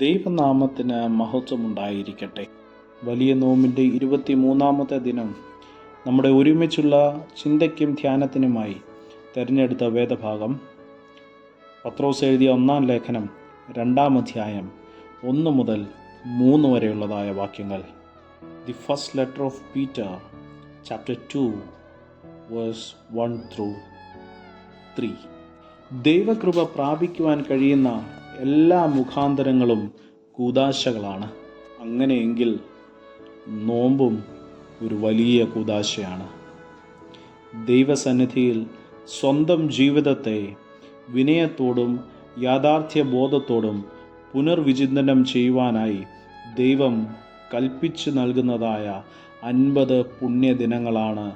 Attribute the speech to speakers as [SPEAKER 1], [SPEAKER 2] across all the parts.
[SPEAKER 1] ദൈവനാമത്തിന് മഹത്വമുണ്ടായിരിക്കട്ടെ. വലിയ നോമ്പിന്റെ ഇരുപത്തിമൂന്നാമത്തെ ദിനം നമ്മുടെ ഒരുമിച്ചുള്ള ചിന്തയ്ക്കും ധ്യാനത്തിനുമായി തിരഞ്ഞെടുത്ത വേദഭാഗം. പത്രോസ് എഴുതിയ ഒന്നാം ലേഖനം രണ്ടാം അധ്യായം ഒന്ന് മുതൽ മൂന്ന് വരെയുള്ളതായ വാക്യങ്ങൾ. The first letter of Peter chapter two verse one through three ദൈവകൃപ പ്രാപിക്കുവാൻ കഴിയുന്ന എല്ലാ മുഖാന്തരങ്ങളും കൂതാശകളാണ് അങ്ങനെയെങ്കിൽ നോമ്പും ഒരു വലിയ കൂതാശയാണ് ദൈവസന്നിധിയിൽ സ്വന്തം ജീവിതത്തെ വിനയത്തോടും യാഥാർത്ഥ്യബോധത്തോടും പുനർവിചിന്തനം ചെയ്യുവാനായി ദൈവം കൽപ്പിച്ചു നൽകുന്നതായ അൻപത് പുണ്യദിനങ്ങളാണ്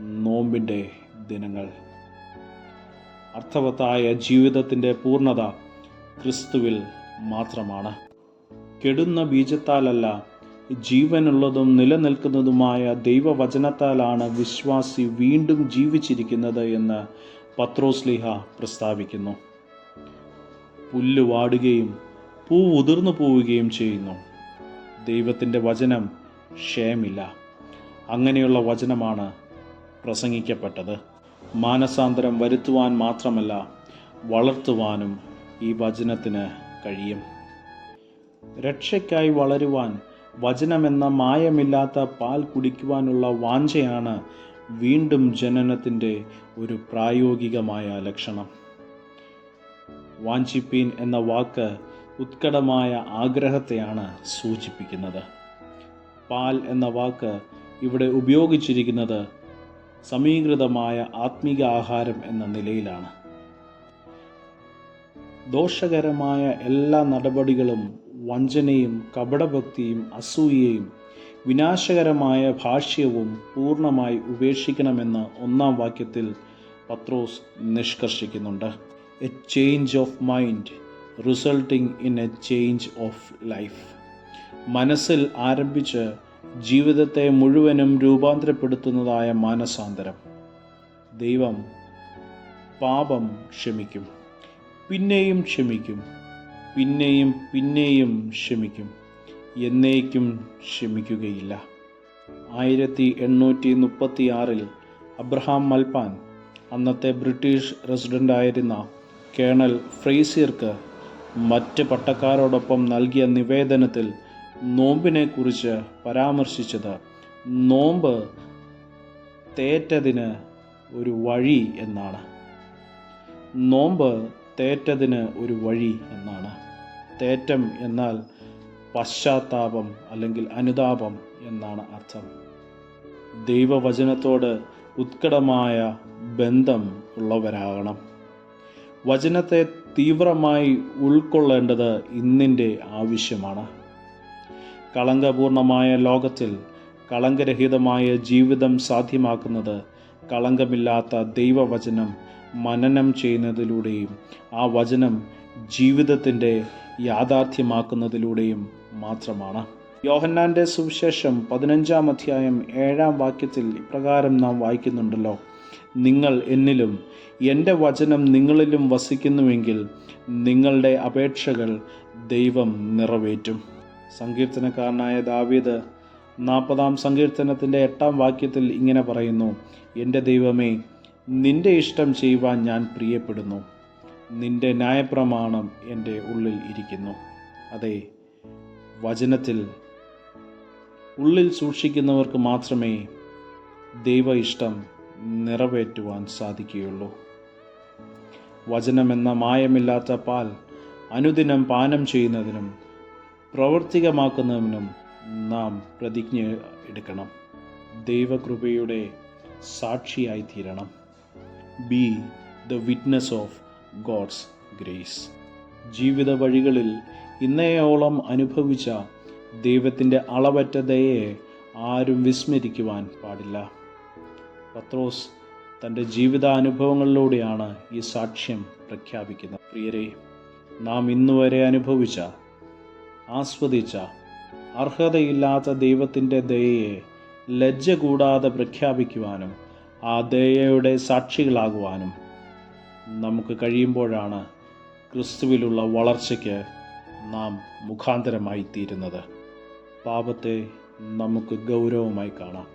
[SPEAKER 1] നോമ്പിന്റെ ദിനങ്ങൾ. അർത്ഥവത്തായ ജീവിതത്തിന്റെ പൂർണത ക്രിസ്തുവിൽ മാത്രമാണ്. കെടുന്ന ബീജത്താലല്ല ജീവനുള്ളതും നിലനിൽക്കുന്നതുമായ ദൈവവചനത്താലാണ് വിശ്വാസി വീണ്ടും ജീവിച്ചിരിക്കുന്നത് എന്ന് പത്രോസ്ലിഹ പ്രസ്താവിക്കുന്നു. പുല്ല് വാടുകയും പൂ ഉതിർന്നു പോവുകയും ചെയ്യുന്നു. ദൈവത്തിന്റെ വചനം ക്ഷയമില്ല. അങ്ങനെയുള്ള വചനമാണ് പ്രസംഗിക്കപ്പെട്ടത്. മാനസാന്തരം വരുത്തുവാൻ മാത്രമല്ല വളർത്തുവാനും ഈ വചനത്തിന് കഴിയും. രക്ഷയ്ക്കായി വളരുവാൻ വചനമെന്ന മായമില്ലാത്ത പാൽ കുടിക്കുവാനുള്ള വാഞ്ചയാണ് വീണ്ടും ജനനത്തിന്റെ ഒരു പ്രായോഗികമായ ലക്ഷണം. വാഞ്ചിപ്പീൻ എന്ന വാക്ക് ഉത്കടമായ ആഗ്രഹത്തെയാണ് സൂചിപ്പിക്കുന്നത്. പാൽ എന്ന വാക്ക് ഇവിടെ ഉപയോഗിച്ചിരിക്കുന്നത് സമീകൃതമായ ആത്മീക ആഹാരം എന്ന നിലയിലാണ്. ദോഷകരമായ എല്ലാ നടപടികളും വഞ്ചനയും കപടഭക്തിയും അസൂയയും വിനാശകരമായ ഭാഷ്യവും പൂർണമായി ഉപേക്ഷിക്കണമെന്ന് ഒന്നാം വാക്യത്തിൽ പത്രോസ് നിഷ്കർഷിക്കുന്നുണ്ട്. A change of mind resulting in a change of life മനസ്സിൽ ആരംഭിച്ച് ജീവിതത്തെ മുഴുവനും രൂപാന്തരപ്പെടുത്തുന്നതായ മാനസാന്തരം. ദൈവം പാപം ക്ഷമിക്കും. പിന്നെയും ക്ഷമിക്കും. പിന്നെയും പിന്നെയും ക്ഷമിക്കും. എന്നേക്കും ക്ഷമിക്കുകയില്ല. ആയിരത്തി എണ്ണൂറ്റി മുപ്പത്തി ആറിൽ അബ്രഹാം മൽപാൻ അന്നത്തെ ബ്രിട്ടീഷ് റെസിഡന്റായിരുന്ന കേണൽ ഫ്രേസിയർക്ക് മറ്റ് പട്ടക്കാരോടൊപ്പം നൽകിയ നിവേദനത്തിൽ നോമ്പിനെക്കുറിച്ച് പരാമർശിച്ചത് നോമ്പ് തേറ്റതിന് ഒരു വഴി എന്നാണ്. നോമ്പ് തേറ്റതിന് ഒരു വഴി എന്നാണ്. തേറ്റം എന്നാൽ പശ്ചാത്താപം അല്ലെങ്കിൽ അനുതാപം എന്നാണ് അർത്ഥം. ദൈവവചനത്തോട് ഉത്കടമായ ബന്ധം ഉള്ളവരാകണം. വചനത്തെ തീവ്രമായി ഉൾക്കൊള്ളേണ്ടത് ഇന്നിന്റെ ആവശ്യമാണ്. കളങ്കപൂർണമായ ലോകത്തിൽ കളങ്കരഹിതമായ ജീവിതം സാധ്യമാക്കുന്നത് കളങ്കമില്ലാത്ത ദൈവവചനം മനനം ചെയ്യുന്നതിലൂടെയും ആ വചനം ജീവിതത്തിന്റെ യാഥാർത്ഥ്യമാക്കുന്നതിലൂടെയും മാത്രമാണ്. യോഹന്നാന്റെ സുവിശേഷം പതിനഞ്ചാം അധ്യായം ഏഴാം വാക്യത്തിൽ ഇപ്രകാരം നാം വായിക്കുന്നുണ്ടല്ലോ. നിങ്ങൾ എന്നിലും എന്റെ വചനം നിങ്ങളിലും വസിക്കുന്നുവെങ്കിൽ നിങ്ങളുടെ അപേക്ഷകൾ ദൈവം നിറവേറ്റും. സങ്കീർത്തനക്കാരനായ ദാവീദ് നാൽപ്പതാം സങ്കീർത്തനത്തിന്റെ എട്ടാം വാക്യത്തിൽ ഇങ്ങനെ പറയുന്നു എന്റെ ദൈവമേ നിന്റെ ഇഷ്ടം ചെയ്യുവാൻ ഞാൻ പ്രിയപ്പെടുന്നു. നിന്റെ ന്യായപ്രമാണം എന്റെ ഉള്ളിൽ ഇരിക്കുന്നു. അതെ വചനത്തിൽ ഉള്ളിൽ സൂക്ഷിക്കുന്നവർക്ക് മാത്രമേ ദൈവ ഇഷ്ടം നിറവേറ്റുവാൻ സാധിക്കുകയുള്ളൂ. വചനമെന്ന മായമില്ലാത്ത പാൽ അനുദിനം പാനം ചെയ്യുന്നതിനും പ്രവർത്തികമാക്കുന്നതിനും നാം പ്രതിജ്ഞ എടുക്കണം. ദൈവകൃപയുടെ സാക്ഷിയായി തീരണം be the witness of God's grace ജീവിത വഴികളിൽ ഇന്നയോളം അനുഭവിച്ച ദൈവത്തിന്റെ അളവറ്റ ദയയെ ആരും വിസ്മരിക്കുവാൻ പാടില്ല. പത്രോസ് തന്റെ ജീവിതാനുഭവങ്ങളിലൂടെയാണ് ഈ സാക്ഷ്യം പ്രഖ്യാപിക്കുന്നത്. പ്രിയരെ നാം ഇന്നുവരെ അനുഭവിച്ച ആസ്വദിച്ച അർഹതയില്ലാത്ത ദൈവത്തിന്റെ ദയയെ ലജ്ജ കൂടാതെ പ്രഖ്യാപിക്കുവാനും ആ ദയയുടെ സാക്ഷികളാകുവാനും നമുക്ക് കഴിയുമ്പോഴാണ് ക്രിസ്തുവിലുള്ള വളർച്ചയ്ക്ക് നാം മുഖാന്തരമായി തീരുന്നത് പാപത്തെ നമുക്ക് ഗൗരവമായി കാണാം.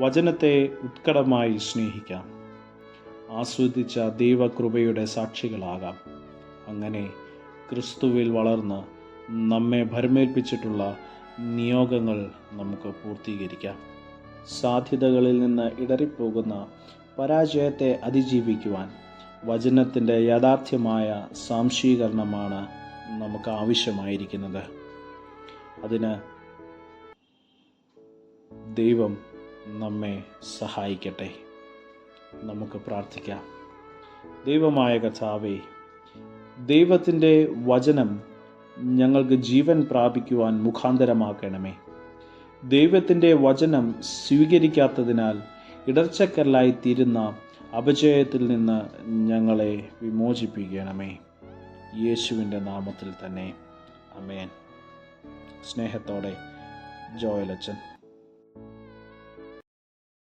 [SPEAKER 1] വചനത്തെ ഉത്കടമായി സ്നേഹിക്കാം. ആസ്വദിച്ച ദൈവകൃപയുടെ സാക്ഷികളാകാം. അങ്ങനെ ക്രിസ്തുവിൽ വളർന്ന് നമ്മെ ഭരമേൽപ്പിച്ചിട്ടുള്ള നിയോഗങ്ങൾ നമുക്ക് പൂർത്തീകരിക്കാം. സാധ്യതകളിൽ നിന്ന് ഇടറിപ്പോകുന്ന പരാജയത്തെ അതിജീവിക്കുവാൻ വചനത്തിന്റെ യാഥാർത്ഥ്യമായ സാംശീകരണമാണ് നമുക്ക് ആവശ്യമായിരിക്കുന്നത്. അതിന് ദൈവം നമ്മെ സഹായിക്കട്ടെ. നമുക്ക് പ്രാർത്ഥിക്കാം. ദൈവമായ കഥാവേ ദൈവത്തിന്റെ വചനം ഞങ്ങൾക്ക് ജീവൻ പ്രാപിക്കുവാൻ മുഖാന്തരമാക്കണമേ. ദൈവത്തിന്റെ വചനം സ്വീകരിക്കാത്തതിനാൽ ഇടർച്ചക്കല്ലായിത്തീരുന്ന അപജയത്തിൽ നിന്ന് ഞങ്ങളെ വിമോചിപ്പിക്കണമേ. യേശുവിന്റെ നാമത്തിൽ തന്നെ. അമേൻ സ്നേഹത്തോടെ ജോയലച്ചൻ.